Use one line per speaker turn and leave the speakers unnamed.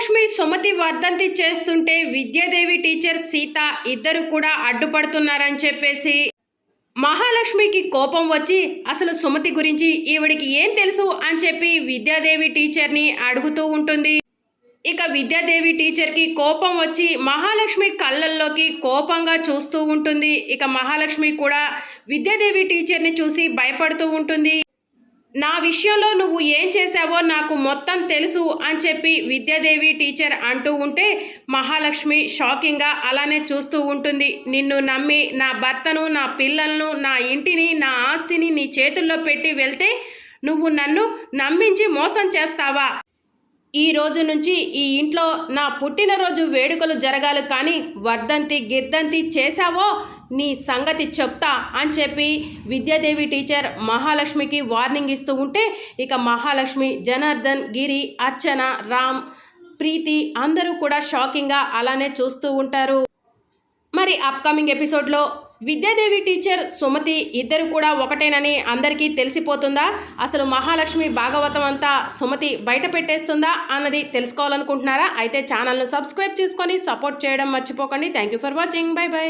విజయలక్ష్మి సుమతి వర్ధంతి చేస్తుంటే విద్యాదేవి టీచర్ సీత ఇద్దరు కూడా అడ్డుపడుతున్నారని చెప్పేసి మహాలక్ష్మికి కోపం వచ్చి అసలు సుమతి గురించి ఈవిడికి ఏం తెలుసు? అని చెప్పి విద్యాదేవి టీచర్ని అడుగుతూ ఉంటుంది. ఇక విద్యాదేవి టీచర్కి కోపం వచ్చి మహాలక్ష్మి కళ్ళల్లోకి కోపంగా చూస్తూ ఉంటుంది. ఇక మహాలక్ష్మి కూడా విద్యాదేవి టీచర్ని చూసి భయపడుతూ ఉంటుంది. నా విషయంలో నువ్వు ఏం చేశావో నాకు మొత్తం తెలుసు అని చెప్పి విద్యాదేవి టీచర్ అంటూ ఉంటే మహాలక్ష్మి షాకింగ్గా అలానే చూస్తూ ఉంటుంది. నిన్ను నమ్మి నా భర్తను నా పిల్లలను నా ఇంటిని నా ఆస్తిని నీ చేతుల్లో పెట్టి వెళ్తే నువ్వు నన్ను నమ్మించి మోసం చేస్తావా? ఈ రోజు నుంచి ఈ ఇంట్లో నా పుట్టినరోజు వేడుకలు జరగాలి కానీ వర్ధంతి గిర్దంతి చేశావో నీ సంగతి చెప్తా అని చెప్పి విద్యాదేవి టీచర్ మహాలక్ష్మికి వార్నింగ్ ఇస్తూ ఉంటే ఇక మహాలక్ష్మి జనార్దన్ గిరి అర్చన రామ్ ప్రీతి అందరూ కూడా షాకింగ్గా అలానే చూస్తూ ఉంటారు. మరి అప్కమింగ్ ఎపిసోడ్లో విద్యాదేవి టీచర్ సుమతి ఇద్దరు కూడా ఒకటేనని అందరికీ తెలిసిపోతుందా? అసలు మహాలక్ష్మి భాగవతం అంతా సుమతి బయట పెట్టేస్తుందా అన్నది తెలుసుకోవాలనుకుంటున్నారా? అయితే ఛానల్ను సబ్స్క్రైబ్ చేసుకొని సపోర్ట్ చేయడం మర్చిపోకండి. Thank you for watching. Bye bye.